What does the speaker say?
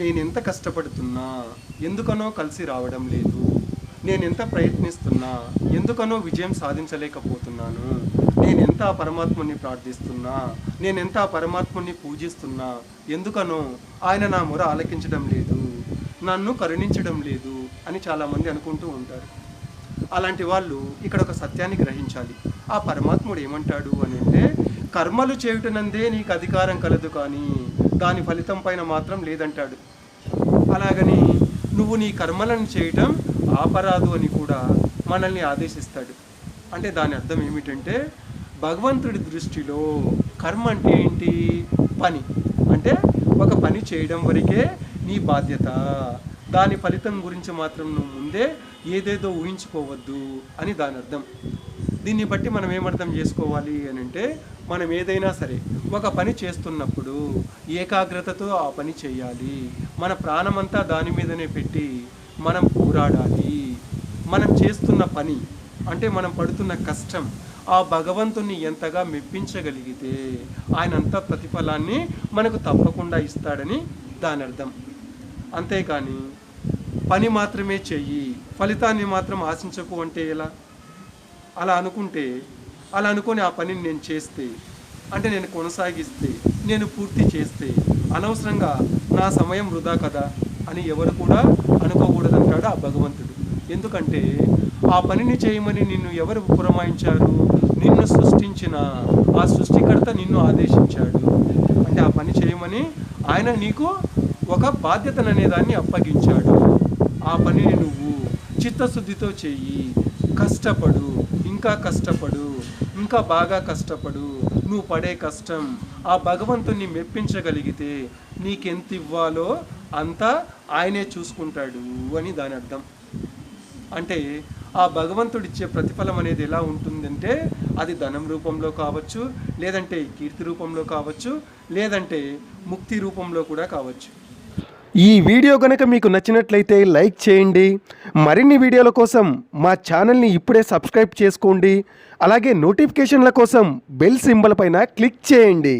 నేను ఎంత కష్టపడుతున్నా ఎందుకనో కలిసి రావడం లేదు. నేను ఎంత ప్రయత్నిస్తున్నా ఎందుకనో విజయం సాధించలేకపోతున్నాను. నేను ఎంత ఆ పరమాత్ముని ప్రార్థిస్తున్నా నేను ఎంత ఆ పరమాత్ముని పూజిస్తున్నా ఎందుకనో ఆయన నా మొర ఆలకించడం లేదు. నన్ను కరుణించడం లేదు అని చాలామంది అనుకుంటూ ఉంటారు. అలాంటి వాళ్ళు ఇక్కడ ఒక సత్యాన్ని గ్రహించాలి. ఆ పరమాత్ముడు ఏమంటాడు అని అంటే కర్మలు చేయుటనందే నీకు అధికారం కలదు కానీ దాని ఫలితం పైన మాత్రం లేదంటాడు. అలాగని నువ్వు నీ కర్మలను చేయటం ఆపరాదు అని కూడా మనల్ని ఆదేశిస్తాడు. అంటే దాని అర్థం ఏమిటంటే భగవంతుడి దృష్టిలో కర్మ అంటే ఏంటి? పని. అంటే ఒక పని చేయడం వరకే నీ బాధ్యత. దాని ఫలితం గురించి మాత్రం నువ్వు ముందే ఏదేదో ఊహించుకోవద్దు అని దాని అర్థం. దీన్ని బట్టి మనం ఏమర్థం చేసుకోవాలి అని అంటే మనం ఏదైనా సరే ఒక పని చేస్తున్నప్పుడు ఏకాగ్రతతో ఆ పని చేయాలి. మన ప్రాణమంతా దాని మీదనే పెట్టి మనం పోరాడాలి. మనం చేస్తున్న పని అంటే మనం పడుతున్న కష్టం ఆ భగవంతుని ఎంతగా మెప్పించగలిగితే ఆయన అంత ప్రతిఫలాన్ని మనకు తప్పకుండా ఇస్తాడని దాని అర్థం అంతేకాని పని మాత్రమే చెయ్యి ఫలితాన్ని మాత్రం ఆశించకు అంటే ఎలా? అలా అనుకుంటే అలా అనుకొని ఆ పనిని నేను చేస్తే అంటే నేను కొనసాగిస్తే నేను పూర్తి చేస్తే అనవసరంగా నా సమయం వృధా కదా అని ఎవరు కూడా అనుకోకూడదంటాడు ఆ భగవంతుడు. ఎందుకంటే ఆ పనిని చేయమని నిన్ను ఎవరు పురమాయించారు? నిన్ను సృష్టించిన ఆ సృష్టికర్త నిన్ను ఆదేశించాడు. అంటే ఆ పని చేయమని ఆయన నీకు ఒక బాధ్యతననేదాన్ని అప్పగించాడు. ఆ పనిని నువ్వు చిత్తశుద్ధితో చెయ్యి కష్టపడు ఇంకా కష్టపడు ఇంకా బాగా కష్టపడు నువ్వు పడే కష్టం ఆ భగవంతుణ్ణి మెప్పించగలిగితే నీకెంత ఇవ్వాలో అంతా ఆయనే చూసుకుంటాడు అని దాని అర్థం. అంటే ఆ భగవంతుడిచ్చే ప్రతిఫలం అనేది ఎలా ఉంటుందంటే అది ధనం రూపంలో కావచ్చు లేదంటే కీర్తి రూపంలో కావచ్చు లేదంటే ముక్తి రూపంలో కూడా కావచ్చు. ఈ వీడియో కనుక మీకు నచ్చినట్లయితే లైక్ చేయండి. మరిన్ని వీడియోల కోసం మా ఛానల్ని ఇప్పుడే సబ్స్క్రైబ్ చేసుకోండి. అలాగే నోటిఫికేషన్ల కోసం బెల్ సింబల్ పైన క్లిక్ చేయండి.